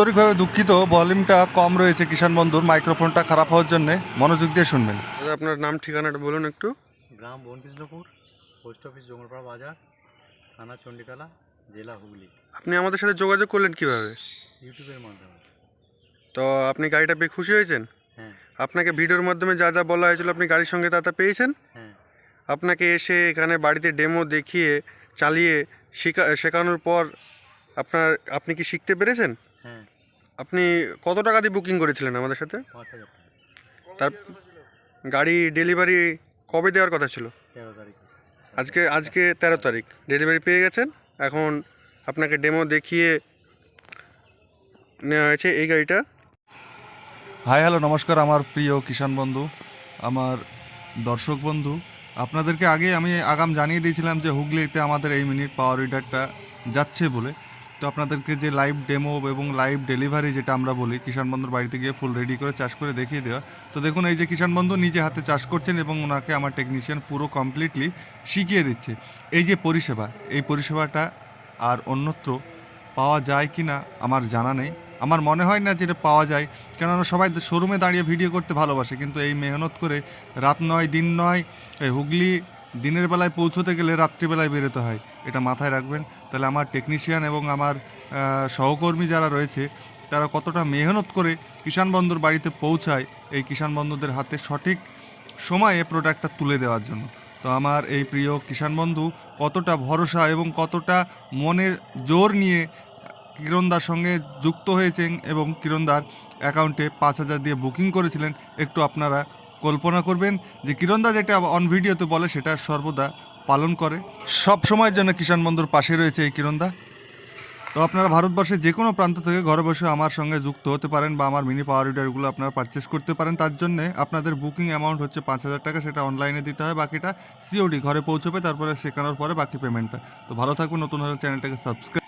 আন্তরিকভাবে দুঃখিত ভলিউমটা কম রয়েছে কিষাণ বন্ধুর মাইক্রোফোনটা খারাপ হওয়ার জন্য। মনোযোগ দিয়ে শুনবেন। দাদা আপনার নাম ঠিকানাটা বলুন একটু। গ্রাম বনকৃষ্ণপুর পোস্ট অফিস জঙ্গলপাড়া বাজার থানা চণ্ডীতলা জেলা হুগলি। আপনি আমাদের সাথে যোগাযোগ করলেন কীভাবে? ইউটিউবের মাধ্যমে। তো আপনি গাড়িটা পেয়ে খুশি হয়েছেন? হ্যাঁ। আপনাকে ভিডিওর মাধ্যমে যা যা বলা হয়েছিল আপনি গাড়ির সঙ্গে তা তা পেয়েছেন? হ্যাঁ। আপনাকে এসে এখানে বাড়িতে ডেমো দেখিয়ে চালিয়ে শেখা শেখানোর পর আপনার আপনি কি শিখতে পেরেছেন? আপনি কত টাকা দিয়ে বুকিং করেছিলেন আমাদের সাথে? পাঁচ হাজার টাকা। তার গাড়ি ডেলিভারি কবে দেওয়ার কথা ছিল? তেরো তারিখে। আজকে আজকে তেরো তারিখ। ডেলিভারি পেয়ে গেছেন? এখন আপনাকে ডেমো দেখিয়ে নেওয়া হয়েছে এই গাড়িটা। হাই হ্যালো নমস্কার আমার প্রিয় কিষাণ বন্ধু আমার দর্শক বন্ধু। আপনাদেরকে আগে আমি আগাম জানিয়ে দিয়েছিলাম যে হুগলিতে আমাদের এই মিনিট পাওয়ার রিডারটা যাচ্ছে বলে। তো আপনাদেরকে যে লাইভ ডেমো এবং লাইভ ডেলিভারি যেটা আমরা বলি, কিষাণ বন্ধুর বাড়িতে গিয়ে ফুল রেডি করে চাষ করে দেখিয়ে দেওয়া। তো দেখুন, এই যে কিষাণ বন্ধু নিজে হাতে চাষ করছেন এবং ওনাকে আমার টেকনিশিয়ান পুরো কমপ্লিটলি শিখিয়ে দিচ্ছে। এই যে পরিষেবা, এই পরিষেবাটা আর অন্যত্র পাওয়া যায় কি না আমার জানা নেই। আমার মনে হয় না যে এটা পাওয়া যায়, কেননা সবাই শোরুমে দাঁড়িয়ে ভিডিও করতে ভালোবাসে, কিন্তু এই মেহনত করে রাত নয়, দিন নয় হুগলি দিনের বেলায় পৌঁছতে গেলে রাত্রিবেলায় বেরোতে হয়। এটা মাথায় রাখবেন। তাহলে আমার টেকনিশিয়ান এবং আমার সহকর্মী যারা রয়েছে, তারা কতটা মেহনত করে কিষাণ বন্ধুর বাড়িতে পৌঁছায় এই কিষাণ বন্ধুদের হাতে সঠিক সময়ে প্রোডাক্টটা তুলে দেওয়ার জন্য। তো আমার এই প্রিয় কিষাণ বন্ধু কতটা ভরসা এবং কতটা মনের জোর নিয়ে কিরণদার সঙ্গে যুক্ত হয়েছেন এবং কিরণদার অ্যাকাউন্টে পাঁচ হাজার দিয়ে বুকিং করেছিলেন, একটু আপনারা কল্পনা করবেন যে কিরণদা যেটা অন ভিডিওতে বলে সেটা সর্বদা পালন করে। সব সময়ের জন্য কিষাণ বন্ধুর পাশে রয়েছে এই কিরণদা। তো আপনারা ভারতবর্ষের যে কোনো প্রান্ত থেকে ঘরে বসে আমার সঙ্গে যুক্ত হতে পারেন বা আমার মিনি পাওয়ার রিডারগুলো আপনারা পারচেস করতে পারেন। তার জন্য আপনাদের বুকিং অ্যামাউন্ট হচ্ছে পাঁচ হাজার টাকা, সেটা অনলাইনে দিতে হয়। বাকিটা সিওডি ঘরে পৌঁছবে, তারপরে শেখানোর পরে বাকি পেমেন্টটা তো ভালো থাকবেন, নতুন হলে চ্যানেলটাকে সাবস্ক্রাইব